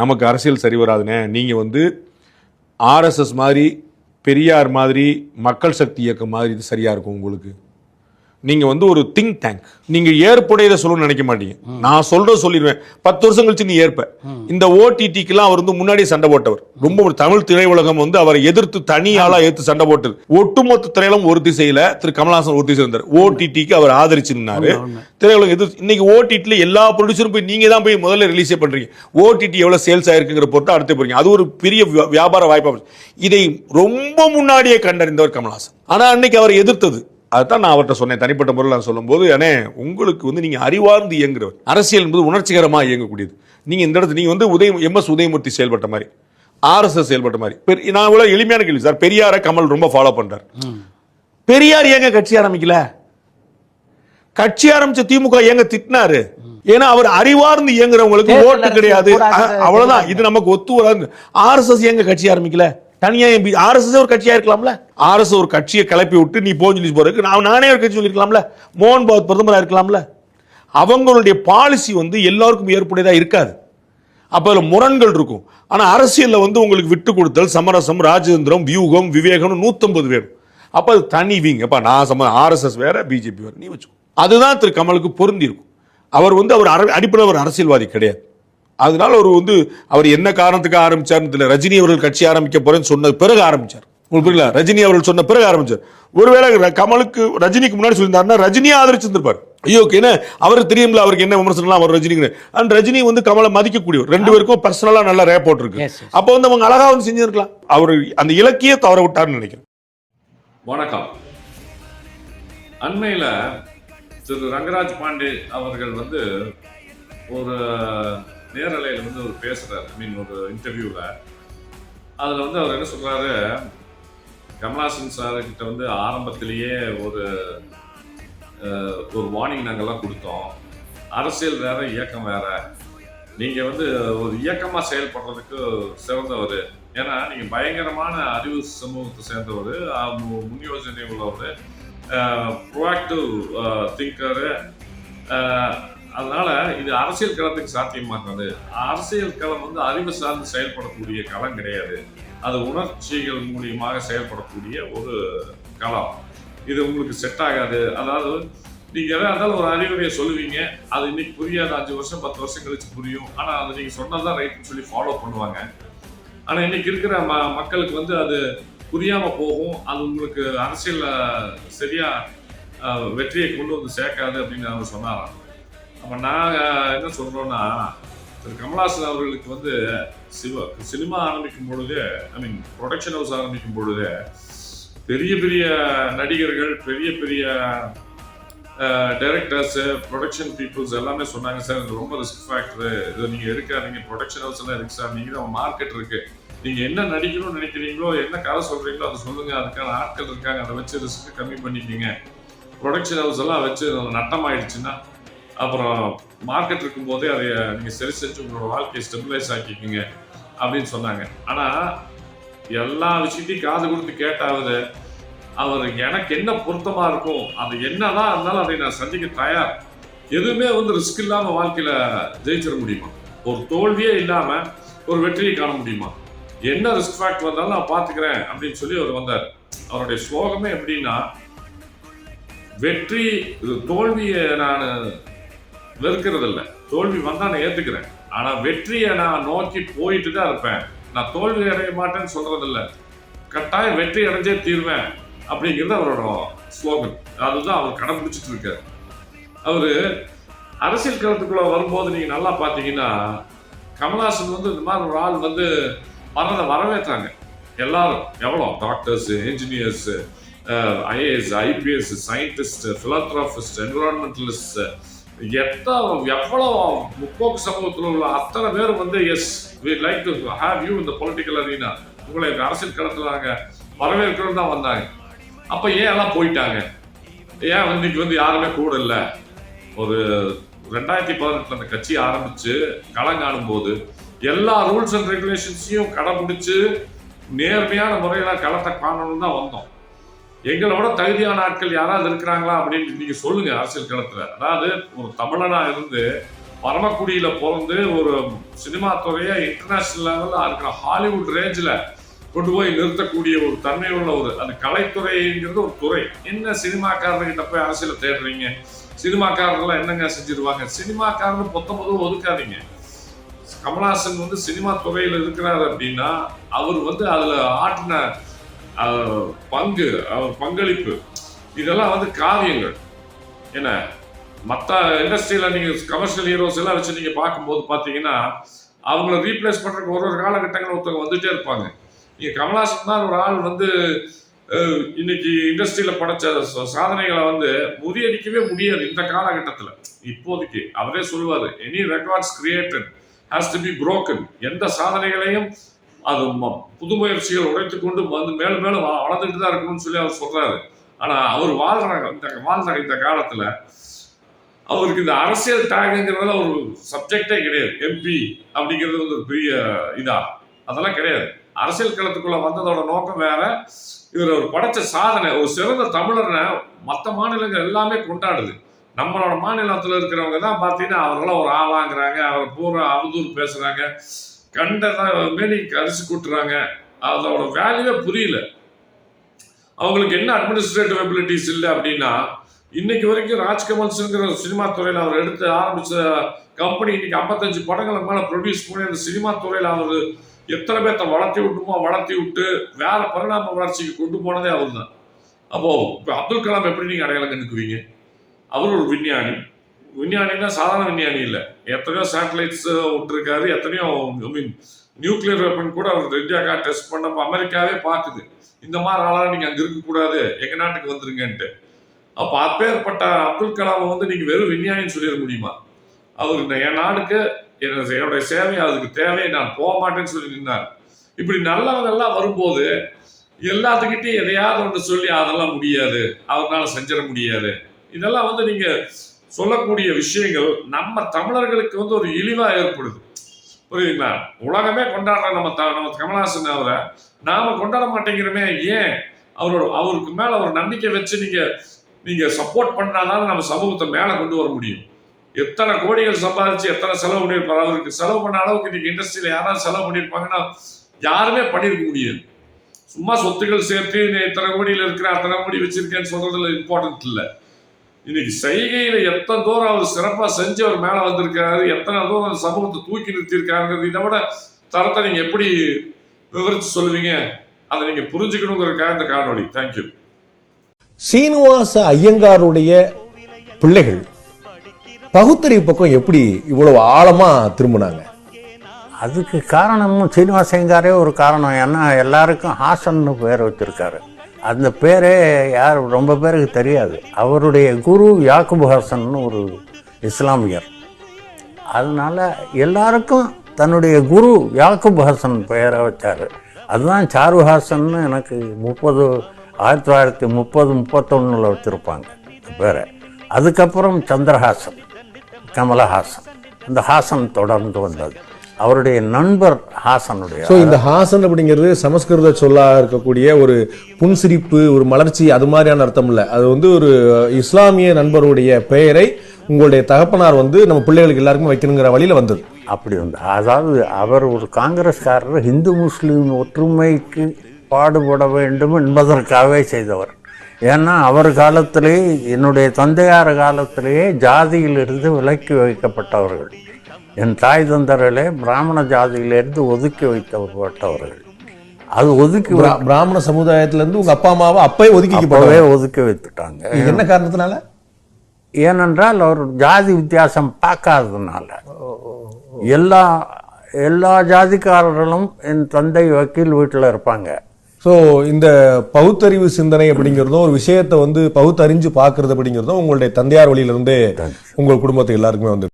நமக்கு அரசியல் சரி வராதுனே. நீங்கள் வந்து ஆர்எஸ்எஸ் மாதிரி பெரியார் மாதிரி மக்கள் சக்தி இயக்கம் மாதிரி இது சரியாக இருக்கும் உங்களுக்கு? நீங்க வந்து ஒரு திங்க் டேங்க் நீங்க ஏற்புடையதை சொல்லணும்னு நினைக்க மாட்டீங்க. நான் சொல்றத சொல்லிடுவேன். பத்து வருஷம் கழிச்சு நீ ஏற்ப. இந்த ஓடிடிக்கெல்லாம் அவர் வந்து முன்னாடியே சண்டை போட்டவர். ரொம்ப ஒரு தமிழ் திரையுலகம் வந்து அவரை எதிர்த்து தனி ஆளா ஏத்து சண்டை போட்டது. ஒட்டுமொத்த திரையுலகம் ஒரு திசையில திரு கமலஹாசன் ஒரு திசை இருந்தார். ஓடிடிக்கு அவர் ஆதரிச்சிருந்தாரு. திரையுலகம் எதிர்த்து இன்னைக்கு ஓடிடில எல்லா ப்ரொடியூசரும் போய் நீங்க தான் போய் முதல்ல ரிலீஸே பண்றீங்க. ஓடிடி எவ்வளவு சேல்ஸ் ஆயிருக்குங்கிற பொறுத்து அடுத்து போறீங்க. அது ஒரு பெரிய வியா- வியாபார வாய்ப்பா. இதை ரொம்ப முன்னாடியே கண்டறிந்தவர் கமலஹாசன். ஆனா அன்னைக்கு அவர் எதிர்த்தது அதுதான் நான் அவர்கிட்ட சொன்னேன் தனிப்பட்ட முறையில் நான் சொல்லும்போது அண்ணே உங்களுக்கு வந்து நீங்க அறிவார்ந்து இயங்குறவர். அரசியல் என்பது உணர்ச்சிகரமா இயங்கக்கூடியது. நீங்க இந்த இடத்துல நீங்க வந்து உதய எம் எஸ் உதயமூர்த்தி செயல்பட்ட மாதிரி ஆர்எஸ்எஸ் செயல்பட்ட மாதிரி. நான் இவ்வளவு எளிமையான கேள்வி சார். பெரியார கமல் ரொம்ப ஃபாலோ பண்றார். பெரியார் ஏங்க கட்சி ஆரம்பிக்கல? கட்சி ஆரம்பிச்ச திமுக ஏங்க திட்டினாரு? ஏன்னா அவர் அறிவார்ந்து இயங்குறவங்களுக்கு ஓட்டு கிடையாது. அவ்வளவுதான். இது நமக்கு ஒத்து வராது. ஆர்எஸ்எஸ் ஏங்க கட்சி ஆரம்பிக்கல? தனியா எம்பி ஆர்எஸ்எஸ் ஒரு கட்சியா இருக்கலாம்ல? ஆர்எஸ் ஒரு கட்சியை கிளப்பி விட்டு நீ போன்னு சொல்லி போறதுக்கு நான் நானே ஒரு கட்சி சொல்லிருக்கலாம்ல மோகன் பாத் பிரதமராக இருக்கலாம்ல? அவங்களுடைய பாலிசி வந்து எல்லாருக்கும் ஏற்புடையதாக இருக்காது. அப்போ அதில் முரண்கள் இருக்கும். ஆனால் அரசியலில் வந்து உங்களுக்கு விட்டு கொடுத்தல் சமரசம் ராஜேந்திரம் வியூகம் விவேகம் நூற்றம்பது வேணும் அப்போ அது தனி வீங்க. அப்போ நான் சம ஆர்எஸ்எஸ் வேற பிஜேபி வேறு நீ வச்சுக்கோ. அதுதான் திரு கமலுக்கு பொருந்தி இருக்கும். அவர் வந்து அவர் அடிப்படையில் ஒரு அரசியல்வாதி கிடையாது. அதனால அவர் வந்து அவர் என்ன காரணத்துக்கு ஆரம்பிச்சார்னு தெரியல. ரஜினி அவர்கள் கட்சி ஆரம்பிக்க போறேன்னு சொன்ன பிறகு ஆரம்பிச்சார். உங்களுக்கு புரியல ரஜினி அவர்கள் சொன்ன பிறகு ஆரம்பிச்சார். ஒருவேளை ர- கமலுக்கு ரஜினிக்கு முன்னாடி சொல்லியிருந்தாருன்னா ரஜினியை ஆதரிச்சிருந்திருப்பார். ஐயோ என்ன? அவருக்கு தெரியும்ல அவருக்கு என்ன விமர்சனம் அவர் ரஜினிக்கு அண்ட் ரஜினி வந்து கமலை மதிக்கக்கூடியவர். ரெண்டு பேருக்கும் பர்சனலா நல்ல Yes, yes. அப்போ வந்து அவங்க அழகா வந்து செஞ்சிருக்கலாம். அவர் அந்த இலக்கிய தவற விட்டார்னு நினைக்கிறேன். வணக்கம். அண்மையில் திரு ரங்கராஜ் பாண்டே அவர்கள் வந்து ஒரு நேரலையில் வந்து அவர் பேசுகிறார் ஐ மீன் ஒரு இன்டர்வியூவில் அதில் வந்து அவர் என்ன சொல்கிறாரு கமலாசன் சார்கிட்ட வந்து ஆரம்பத்திலேயே ஒரு ஒரு வார்னிங் நாங்கள்லாம் கொடுத்தோம். அரசியல் வேற இயக்கம் வேற. நீங்கள் வந்து ஒரு இயக்கமாக செயல்படுறதுக்கு சிறந்தவர். ஏன்னா நீங்கள் பயங்கரமான அறிவு சமூகத்தை சேர்ந்தவர். முன்யோஜனை உள்ளவர். ப்ரோஆக்டிவ் திங்கரு அதனால இது அரசியல் களத்துக்கு சாத்தியமாகிறது அரசியல் களம் வந்து அறிவு சார்ந்து செயல்படக்கூடிய களம் கிடையாது. அது உணர்ச்சிகள் மூலியமாக செயல்படக்கூடிய ஒரு களம். இது உங்களுக்கு செட் ஆகாது. அதாவது நீங்க எதாவது இருந்தாலும் ஒரு அறிவுரையை சொல்லுவீங்க. அது இன்னைக்கு புரியாது. அஞ்சு வருஷம் பத்து வருஷம் கழிச்சு புரியும். ஆனா அது நீங்க சொன்னதுதான் ரைட்னு சொல்லி ஃபாலோ பண்ணுவாங்க. ஆனா இன்னைக்கு இருக்கிற ம மக்களுக்கு வந்து அது புரியாம போகும். அது உங்களுக்கு அரசியல்ல சரியா வெற்றியை கொண்டு வந்து சேர்க்காது அப்படின்னு அவர் சொன்னாராம். அப்போ நான் என்ன சொல்றோம்னா திரு கமலஹாசன் அவர்களுக்கு வந்து சிவ சினிமா ஆரம்பிக்கும் பொழுதே ஐ மீன் ப்ரொடக்ஷன் ஹவுஸ் ஆரம்பிக்கும் பொழுதே பெரிய பெரிய நடிகர்கள் பெரிய பெரிய டைரக்டர்ஸ் ப்ரொடக்ஷன் பீப்புள்ஸ் எல்லாமே சொன்னாங்க சார் இது ரொம்ப ரிஸ்க் ஃபேக்டரு இது நீங்க இருக்காதீங்க ப்ரொடக்ஷன் ஹவுஸ் எல்லாம் இருக்கு சார். நீங்க தான் மார்க்கெட் இருக்கு. நீங்க என்ன நடிக்கணும்னு நினைக்கிறீங்களோ என்ன கதை சொல்றீங்களோ அதை சொல்லுங்க. அதுக்கான ஆட்கள் இருக்காங்க. அதை வச்சு ரிஸ்க் கம்மி பண்ணிக்கோங்க. ப்ரொடக்ஷன் ஹவுஸ் எல்லாம் வச்சு நட்டமாயிடுச்சுன்னா அப்புறம் மார்க்கெட் இருக்கும்போதே அதை நீங்கள் சரி செஞ்சு உங்களோட வாழ்க்கையை ஸ்டெபிலைஸ் ஆக்கிக்கிங்க அப்படின்னு சொன்னாங்க. ஆனால் எல்லா விஷயத்தையும் காது கொடுத்து கேட்டாவது அவர் எனக்கு என்ன பொருத்தமாக இருக்கும் அது என்னதான் இருந்தாலும் அதை நான் சந்திக்க தயார். எதுவுமே வந்து ரிஸ்க் இல்லாமல் வாழ்க்கையில் ஜெயிச்சிட முடியுமா? ஒரு தோல்வியே இல்லாமல் ஒரு வெற்றியை காண முடியுமா? என்ன ரிஸ்க் ஃபேக்ட் வந்தாலும் நான் பார்த்துக்கிறேன் அப்படின்னு சொல்லி அவர் வந்தார். அவருடைய ஸ்லோகமே எப்படின்னா வெற்றி தோல்வியை நான் வெறுக்கிறதில்ல. தோல்வி வந்தால் நான் ஏற்றுக்கிறேன் ஆனால் வெற்றியை நான் நோக்கி போயிட்டு தான் இருப்பேன். நான் தோல்வி அடைய மாட்டேன்னு சொல்கிறதில்ல கட்டாயம் வெற்றி அடைஞ்சே தீர்வேன் அப்படிங்கிறது அவரோட ஸ்லோகன். அதுதான் அவர் கடைபிடிச்சிட்டு இருக்கார். அவர் அரசியல் கருத்துக்குள்ளே வரும்போது நீங்கள் நல்லா பார்த்தீங்கன்னா கமல்ஹாசன் வந்து இந்த மாதிரி ஒரு ஆள் வந்து வர்றதை வரவேற்றாங்க. எல்லாரும் எவ்வளோ doctors engineers IAS IPS scientist philanthropist environmentalist எத்தனை எவ்வளோ முற்போக்கு சமூகத்தில் உள்ள அத்தனை பேர் வந்து yes we like to have you இந்த பொலிட்டிக்கல் அரீனா உங்களை அரசியல் களத்தில் நாங்கள் வரவேற்கணும் தான் வந்தாங்க. அப்போ ஏன் எல்லாம் போயிட்டாங்க? ஏன் வந்து இன்னைக்கு வந்து யாருமே கூட இல்லை? ஒரு ரெண்டாயிரத்தி பதினெட்டில் அந்த கட்சி ஆரம்பித்து களம் காணும் போது எல்லா ரூல்ஸ் அண்ட் ரெகுலேஷன்ஸையும் கடைபிடிச்சு நேர்மையான முறையில் களத்தை காணணும்னு தான் வந்தோம். எங்களோட தகுதியான ஆட்கள் யாராவது இருக்கிறாங்களா அப்படின்னு நீங்க சொல்லுங்க அரசியல் களத்துல. அதாவது ஒரு தமிழனா இருந்து பரமக்குடியில பிறந்து ஒரு சினிமா துறையை இன்டர்நேஷனல் லெவலில் இருக்கிற ஹாலிவுட் ரேஞ்சில் கொண்டு போய் நிறுத்தக்கூடிய ஒரு தன்மை உள்ள ஒரு அது கலைத்துறைங்கிறது ஒரு துறை. என்ன சினிமாக்காரர்கிட்ட போய் அரசியல தேடுறீங்க? சினிமாக்காரர்கள்லாம் என்னங்க செஞ்சிருவாங்க? சினிமாக்காரர் முதல் ஒதுக்காதீங்க. கமலஹாசன் வந்து சினிமா துறையில் இருக்கிறார் அப்படின்னா அவர் வந்து அதில் ஆட்டின பங்கு பங்களிப்பு. இதெல்லாம் வந்து காவியங்கள் என்ன? மற்ற இண்டஸ்ட்ரியில் நீங்கள் கமர்ஷியல் ஹீரோஸ் எல்லாம் வச்சு நீங்கள் பார்க்கும்போது பார்த்தீங்கன்னா அவங்கள ரீப்ளேஸ் பண்ணுறதுக்கு ஒரு ஒரு காலகட்டங்கள் ஒருத்தவங்க வந்துட்டே இருப்பாங்க. நீங்கள் கமலாசன் தான் ஒரு ஆள் வந்து இன்னைக்கு இண்டஸ்ட்ரியில் படைச்ச சாதனைகளை வந்து முறியடிக்கவே முடியாது இந்த காலகட்டத்தில். இப்போதைக்கு அவரே சொல்லுவார் any records created has to be broken எந்த சாதனைகளையும் அது ம- புது முயற்சிகள் உடைத்து கொண்டு வந்து மேலும் மேலும் வளர்ந்துட்டு தான் இருக்கணும்னு சொல்லி அவர் சொல்றாரு. ஆனா அவர் வாழ்ற இந்த வாழ்ற இந்த காலத்துல அவருக்கு இந்த அரசியல் டேகுங்கிறதுல ஒரு சப்ஜெக்டே கிடையாது. எம்பி அப்படிங்கிறது வந்து ஒரு பெரிய இதா. அதெல்லாம் கிடையாது. அரசியல் களத்துக்குள்ள வந்ததோட நோக்கம் வேற. இவர் ஒரு படைச்ச சாதனை ஒரு சிறந்த தமிழனை மற்ற மாநிலங்கள் எல்லாமே கொண்டாடுது. நம்மளோட மாநிலத்தில் இருக்கிறவங்க தான் பார்த்தீங்கன்னா அவர்களாம் ஒரு ஆளாங்கிறாங்க அவர் பூரா அவதூறு பேசுறாங்க. கண்டதை மேனி அரிசி கூட்டுறாங்க. அதோட வேல்யூவே புரியல. அவங்களுக்கு என்ன அட்மினிஸ்ட்ரேட்டிவ் எபிலிட்டிஸ் இல்லை அப்படின்னா இன்னைக்கு வரைக்கும் ராஜ்கமல்ஸுங்கிற சினிமா துறையில் அவர் எடுத்து ஆரம்பிச்ச கம்பெனி இன்னைக்கு ஐம்பத்தஞ்சு படங்களுக்கு மேலே ப்ரொடியூஸ் பண்ணி அந்த சினிமா துறையில் அவர் எத்தனை பேர்த்த வளர்த்தி விட்டுமோ வளர்த்தி விட்டு வேற பரிணாம வளர்ச்சிக்கு கொண்டு போனதே அவர் தான் அப்போ இப்போ அப்துல் கலாம் எப்படி நீங்கள் அடையாளம் கண்டுக்குவீங்க? அவர் ஒரு விஞ்ஞானி. விஞ்ஞானினா சாதாரண விஞ்ஞானி இல்லை. எத்தனையோ சேட்டலைட்ஸ் விட்டுருக்காரு எத்தனையோ ஐ மீன் நியூக்ளியர் வெப்பன் கூட அவர் இந்தியாக்கா டெஸ்ட் பண்ணப்போ அமெரிக்காவே பார்க்குது. இந்த மாதிரி ஆளாக நீங்கள் அங்கே இருக்கக்கூடாது எங்கள் நாட்டுக்கு வந்துருங்கன்ட்டு. அப்போ அப்பேற்பட்ட அப்துல் கலாமை வந்து நீங்கள் வெறும் விஞ்ஞானின்னு சொல்லிட முடியுமா? அவர் இந்த என் நாடுக்கு என்ன- என்னுடைய சேவை அதுக்கு தேவை நான் போக மாட்டேன்னு சொல்லி நின்னார். இப்படி நல்லவங்கெல்லாம் வரும்போது எல்லாத்துக்கிட்டையும் எதையாவது ஒன்று சொல்லி அதெல்லாம் முடியாது. அவரால் செஞ்சிட முடியாது. இதெல்லாம் வந்து நீங்கள் சொல்லக்கூடிய விஷயங்கள் நம்ம தமிழர்களுக்கு வந்து ஒரு இழிவா ஏற்படுது. புரியுதுங்களா? உலகமே கொண்டாடுற நம்ம த நம்ம கமல்ஹாசன் அவரை நாம கொண்டாட மாட்டேங்கிறோமே ஏன்? அவரோட அவருக்கு மேல ஒரு நம்பிக்கை வச்சு நீங்க நீங்க சப்போர்ட் பண்ணாதான் நம்ம சமூகத்தை மேல கொண்டு வர முடியும். எத்தனை கோடிகள் சம்பாதிச்சு எத்தனை செலவு பண்ணியிருப்பாரு அவருக்கு செலவு பண்ண அளவுக்கு இன்னைக்கு இண்டஸ்ட்ரியில யாராவது செலவு பண்ணியிருப்பாங்கன்னா யாருமே பண்ணியிருக்க முடியாது. சும்மா சொத்துக்கள் சேர்த்து நீ இத்தனை கோடியில் இருக்கிற அத்தனை கோடி வச்சிருக்கேன்னு சொல்றதுல இம்பார்ட்டன்ட் இல்லை. இன்னைக்கு செய்கையில எத்தனை தூரம் அவர் சிறப்பா செஞ்சு அவர் மேல வந்திருக்காரு எத்தனை தூரம் சமூகத்தை தூக்கி நிறுத்தியிருக்காருங்கிறது இதை விட தரத்தை நீங்க எப்படி விவரிச்சு சொல்லுவீங்க? அதை நீங்க புரிஞ்சுக்கணுங்கிறதுக்காக இந்த காணொலி தேங்க்யூ சீனிவாச ஐயங்காருடைய பிள்ளைகள் பகுத்தறிவு பக்கம் எப்படி இவ்வளவு ஆழமா திரும்பினாங்க? அதுக்கு காரணமும் சீனிவாசங்காரே ஒரு காரணம். ஏன்னா எல்லாருக்கும் ஹாசன்னு பேர் வச்சிருக்காரு. அந்த பேரே யார் ரொம்ப பேருக்கு தெரியாது. அவருடைய குரு யாக்குப் ஹாசன்னு ஒரு இஸ்லாமியர். அதனால எல்லாருக்கும் தன்னுடைய குரு யாக்குப் ஹாசன் பெயரை வச்சார். அதுதான் சாரு ஹாசன்னு எனக்கு முப்பது ஆயிரத்தி தொள்ளாயிரத்தி முப்பது முப்பத்தொன்னில் வச்சுருப்பாங்க பேரை. அதுக்கப்புறம் சந்திரஹாசன் கமலஹாசன். இந்த ஹாசன் தொடர்ந்து வந்தது. அவருடைய நண்பர் ஹாசனுடைய ஸோ இந்த ஹாசன் அப்படிங்கிறது சமஸ்கிருத சொல்லா இருக்கக்கூடிய ஒரு புன்சிரிப்பு ஒரு மலர்ச்சி அது மாதிரியான அர்த்தம் இல்லை. அது வந்து ஒரு இஸ்லாமிய நண்பருடைய பெயரை உங்களுடைய தகப்பனார் வந்து நம்ம பிள்ளைகளுக்கு எல்லாருக்கும் வைக்கணுங்கிற வழியில வந்தது. அப்படி வந்து அதாவது அவர் ஒரு காங்கிரஸ்காரர் இந்து முஸ்லீம் ஒற்றுமைக்கு பாடுபட வேண்டும் என்பதற்காகவே செய்தவர். ஏன்னா அவர் காலத்திலே என்னுடைய தந்தையார் காலத்திலேயே ஜாதியிலிருந்து விலக்கி வைக்கப்பட்டவர்கள். என் தாய் தந்தர்களே பிராமண ஜாதியிலிருந்து ஒதுக்கி வைக்கப்பட்டவர்கள். அது ஒதுக்கி பிராமண சமுதாயத்துல இருந்து உங்க அப்பா அம்மாவை அப்பவே ஒதுக்கிக்கப்பட்டவே ஒதுக்கி வைத்துட்டாங்க. என்ன காரணத்தினால? ஏனென்றால் அவர் ஜாதி வித்தியாசம் பார்க்காததுனால. எல்லா எல்லா ஜாதிக்காரர்களும் என் தந்தை வக்கீல் வீட்டில் இருப்பாங்க. ஸோ இந்த பகுத்தறிவு சிந்தனை அப்படிங்கிறதும் ஒரு விஷயத்தை வந்து பகுத்தறிஞ்சு பார்க்கறது அப்படிங்கிறதும் உங்களுடைய தந்தையார் வழியிலிருந்தே உங்கள் குடும்பத்துக்கு எல்லாருக்குமே வந்து